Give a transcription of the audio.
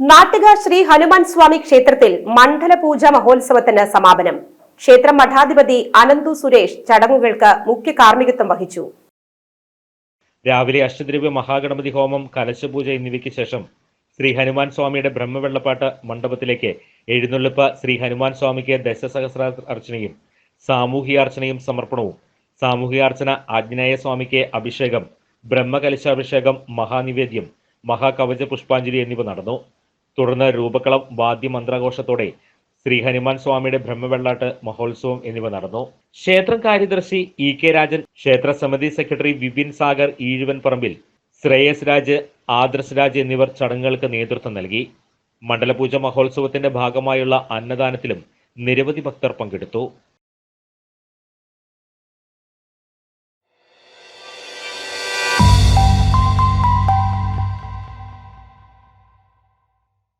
നാട്ടുക ശ്രീ ഹനുമാൻ സ്വാമി ക്ഷേത്രത്തിൽ മണ്ഡലപൂജ മഹോത്സവത്തിന് സമാപനം. ക്ഷേത്ര മഠാധിപതി അനന്തു സുരേഷ് ചടങ്ങുകൾക്ക് മുഖ്യ കാർമ്മികത്വം വഹിച്ചു. രാവിലെ അഷ്ടദ്രവ്യ മഹാഗണപതി ഹോമം കലശപൂജ എന്നിവയ്ക്ക് ശേഷം ശ്രീ ഹനുമാൻ സ്വാമിയുടെ ബ്രഹ്മവെള്ളപ്പാട്ട് മണ്ഡപത്തിലേക്ക് എഴുന്നള്ളിപ്പ് ശ്രീ ഹനുമാൻ സ്വാമിക്ക് ദശസഹസ്ര അർച്ചനയും സാമൂഹികാർച്ചനയും സമർപ്പണവും. സാമൂഹികാർച്ചന ആഞ്ജനേയ സ്വാമിക്ക് അഭിഷേകം ബ്രഹ്മകലശാഭിഷേകം മഹാനിവേദ്യം മഹാകവച പുഷ്പാഞ്ജലി എന്നിവ നടന്നു. തുടർന്ന് രൂപക്കളം വാദ്യമന്ത്രഘോഷത്തോടെ ശ്രീ ഹനുമാൻ സ്വാമിയുടെ ബ്രഹ്മവെള്ളാട്ട് മഹോത്സവം എന്നിവ നടന്നു. ക്ഷേത്രം കാര്യദർശി ഇ കെ രാജൻ ക്ഷേത്ര സമിതി സെക്രട്ടറി വിപിൻ സാഗർ ഈഴുവൻ പറമ്പിൽ ശ്രേയസ് രാജ് ആദർശ് രാജ് എന്നിവർ ചടങ്ങുകൾക്ക് നേതൃത്വം നൽകി. മണ്ഡലപൂജ മഹോത്സവത്തിന്റെ ഭാഗമായുള്ള അന്നദാനത്തിലും നിരവധി ഭക്തർ പങ്കെടുത്തു.